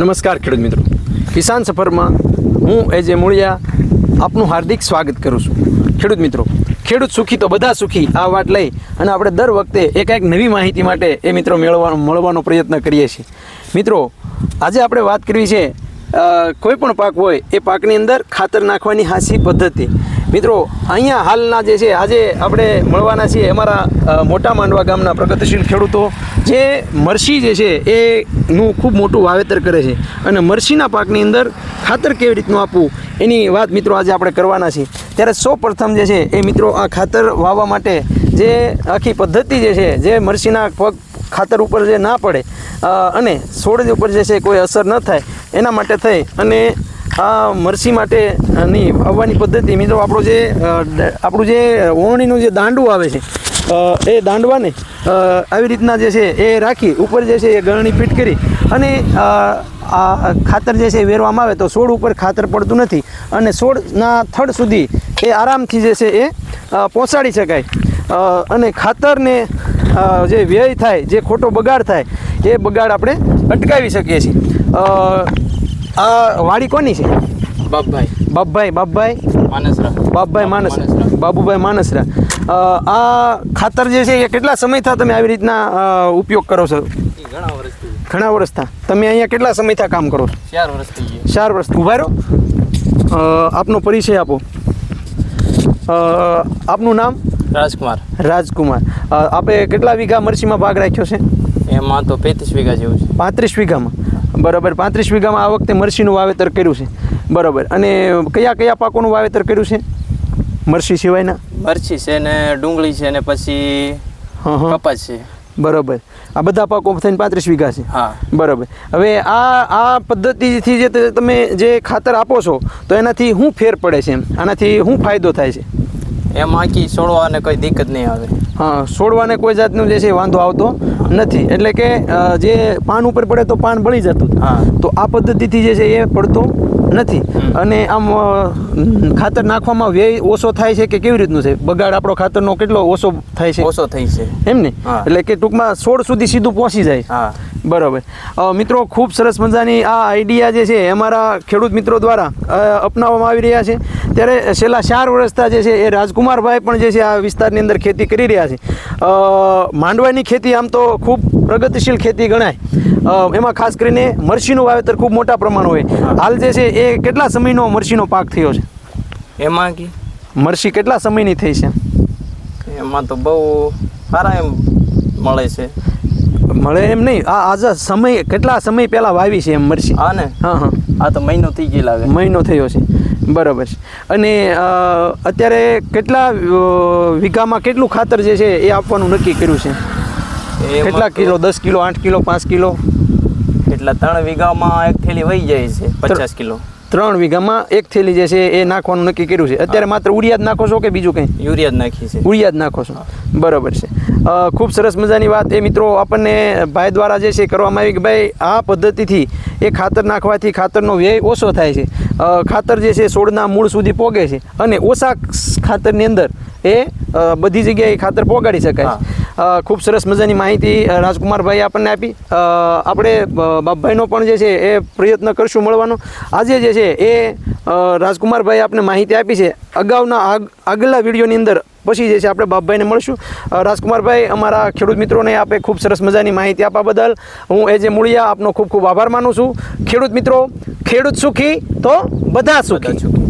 નમસ્કાર ખેડૂત મિત્રો. કિસાન સફરમાં હું એજે મૂળિયા આપનું હાર્દિક સ્વાગત કરું છું. ખેડૂત મિત્રો, ખેડૂત સુખી તો બધા સુખી, આ વાત લઈ અને આપણે દર વખતે એક એક નવી માહિતી માટે એ મિત્રો મેળવવાનો, મળવાનો પ્રયત્ન કરીએ છીએ. મિત્રો, આજે આપણે વાત કરવી છે કોઈ પણ પાક હોય, એ પાકની અંદર ખાતર નાખવાની હાસી પદ્ધતિ. મિત્રો, અહીંયા હાલના જે છે, આજે આપણે મળવાના છીએ અમારા મોટા માંડવા ગામના પ્રગતિશીલ ખેડૂતો, જે મરસી જે છે એનું ખૂબ મોટું વાવેતર કરે છે. અને મરસીના પાકની અંદર ખાતર કેવી રીતનું આપવું, એની વાત મિત્રો આજે આપણે કરવાના છીએ. ત્યારે સૌ પ્રથમ જે છે, એ મિત્રો આ ખાતર વાવવા માટે જે આખી પદ્ધતિ જે છે, જે મરસીના પગ ખાતર ઉપર જે ના પડે અને છોડ ઉપર જે છે, કોઈ અસર ન થાય, એના માટે થઈ અને આ મરસી માટેની વાવવાની પદ્ધતિ. મિત્રો, આપણો જે આપણું જે ઓણણીનું જે દાંડું આવે છે એ દાંડવાને આવી રીતના જે છે, એ રાખી, ઉપર જે છે, એ ગળણી ફિટ કરી અને આ ખાતર જે છે, એ વેરવામાં આવે તો છોડ ઉપર ખાતર પડતું નથી અને છોડના થડ સુધી એ આરામથી જે છે, એ પહોંચાડી શકાય. અને ખાતરને જે વ્યય થાય, જે ખોટો બગાડ થાય, એ બગાડ આપણે અટકાવી શકીએ છીએ. વાડી કોની છે? બાપભાઈ. બાપભાઈ બાપભાઈ? માનસરા. બાપભાઈ માનસરા. બાબુભાઈ માનસરા. આ ખાતર જે છે એ કેટલા સમયથી તમે આવી રીતના ઉપયોગ કરો છો? ઘણા વર્ષ થઈ ઘણા વર્ષથી તમે અહીંયા કેટલા સમયથી કામ કરો છો? ચાર વર્ષ થઈ ગયા. ચાર વર્ષ. ઊભા રહો. આપનો પરિચય આપો. આપનું નામ? રાજકુમાર. રાજકુમાર. આપે કેટલા વીઘા મરસીમાં ભાગ રાખ્યો છે? એમાં તો પેત્રીસ વીઘા જેવું છે. પાંત્રીસ વીઘામાં. બરાબર. પાંત્રીસ વીઘામાં આ વખતે મરસીનું વાવેતર કર્યું છે. બરાબર. અને કયા કયા પાકોનું વાવેતર કર્યું છે? મરસી સિવાયના? મરસી છે ને ડુંગળી છે ને પછી કપાસ છે. બરાબર. આ બધા પાકો થઈને પાંત્રીસ વીઘા છે. હા. બરાબર. હવે આ આ પદ્ધતિથી જે તમે જે ખાતર આપો છો તો એનાથી શું ફેર પડે છે એમ? આનાથી શું ફાયદો થાય છે? એમાં કી છોડવાને કોઈ દિક્કત નહીં આવે. હા છોડવાને કોઈ જાતનું જે છે વાંધો આવતો નથી. એટલે કે જે પાન ઉપર પડે તો પાન બળી જતું. હા. તો આ પદ્ધતિથી જે છે એ પડતો નથી. અને આમ ખાતર નાખવામાં વ્યય ઓછો થાય છે કે કેવી રીતનું છે? બગાડ આપણો ખાતરનો કેટલો ઓછો થાય છે? ઓછો થાય છે. એમ ને? એટલે કે ટૂંકમાં છોડ સુધી સીધું પહોંચી જાય. હા. બરાબર. મિત્રો ખૂબ સરસ મજાની આ આઈડિયા જે છે અમારા ખેડૂત મિત્રો દ્વારા અપનાવવામાં આવી રહ્યા છે. ત્યારે છેલ્લા ચાર વર્ષતા જે છે એ રાજકુમારભાઈ પણ જે છે આ વિસ્તારની અંદર ખેતી કરી રહ્યા છે. માંડવાની ખેતી આમ તો ખૂબ પ્રગતિશીલ ખેતી ગણાય. એમાં ખાસ કરીને મરચીનું વાવેતર ખૂબ મોટા પ્રમાણ હોય. હાલ જે છે એ કેટલા સમયનો મરચીનો પાક થયો છે? એમાં કે? મરચી કેટલા સમયની થઈ છે? એમાં તો બહુ સારા એમ મળે છે. મળે એમ નહીં. આ આજે સમય કેટલા સમય પહેલાં વાવી છે એમ મરચી હા ને? હા હા. આ તો મહિનો થઈ ગયેલા મહિનો થયો છે. બરાબર છે. અને અત્યારે કેટલા વીઘામાં કેટલું ખાતર જે છે એ આપવાનું નક્કી કર્યું છે? કેટલા કિલો? દસ કિલો આઠ કિલો પાંચ કિલો? એટલા ત્રણ વીઘામાં એક થેલી વહી જાય છે પચાસ કિલો. ત્રણ વીઘામાં એક થેલી જે છે એ નાખવાનું નક્કી કર્યું છે. અત્યારે માત્ર ઉડિયા જ નાખો છો કે બીજું કંઈ? યુરિયા જ નાખી છે. ઉડિયા જ નાખો છો. બરાબર છે. ખૂબ સરસ મજાની વાત. એ મિત્રો આપણને ભાઈ દ્વારા જે છે કરવામાં આવી કે ભાઈ આ પદ્ધતિથી એ ખાતર નાખવાથી ખાતરનો વ્યય ઓછો થાય છે. ખાતર જે છે છોડના મૂળ સુધી પોગે છે અને ઓછા ખાતરની અંદર એ બધી જગ્યાએ ખાતર પોગાડી શકાય છે. ખૂબ સરસ મજાની માહિતી રાજકુમારભાઈ આપણને આપી. આપણે બાપભાઈનો પણ જે છે એ પ્રયત્ન કરશું મળવાનો. આજે જે છે એ રાજકુમારભાઈ આપને માહિતી આપી છે. અગાઉના આગ- આગલા વિડીયોની અંદર પછી જે છે આપણે બાપભાઈને મળશું. રાજકુમારભાઈ, અમારા ખેડૂત મિત્રોને આપે ખૂબ સરસ મજાની માહિતી આપવા બદલ હું એ જે મૂળિયા આપનો ખૂબ ખૂબ આભાર માનું છું. ખેડૂત મિત્રો, ખેડૂત સુખી તો બધા સુખી.